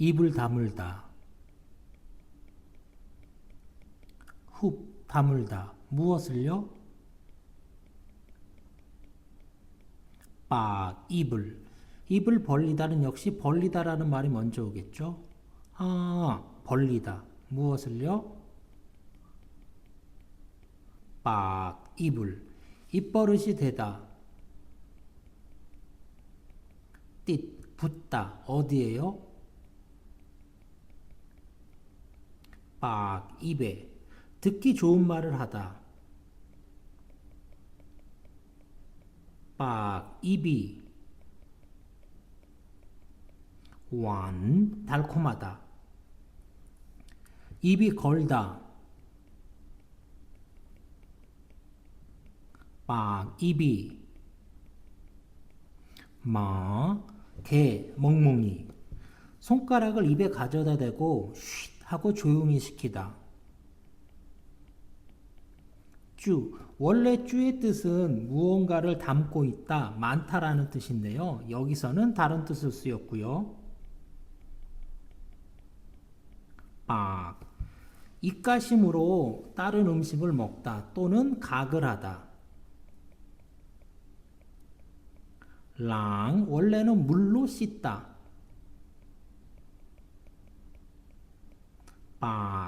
입을 다물다. 훅 다물다. 무엇을요? 빡 입을 입을 벌리다는 역시 벌리다라는 말이 먼저 오겠죠. 아 벌리다 무엇을요? 빡 입을 입버릇이 되다. 띠 붙다 어디에요? 빡 입에 듣기 좋은 말을 하다. 빡 입이 완 달콤하다. 입이 걸다. 빡 입이 마, 개, 멍멍이 손가락을 입에 가져다 대고 쉿 하고 조용히 시키다. 쭈. 원래 쭈의 뜻은 무언가를 담고 있다, 많다라는 뜻인데요. 여기서는 다른 뜻을 쓰였고요. 빡. 입가심으로 다른 음식을 먹다 또는 각을 하다. 랑. 원래는 물로 씻다. 빡.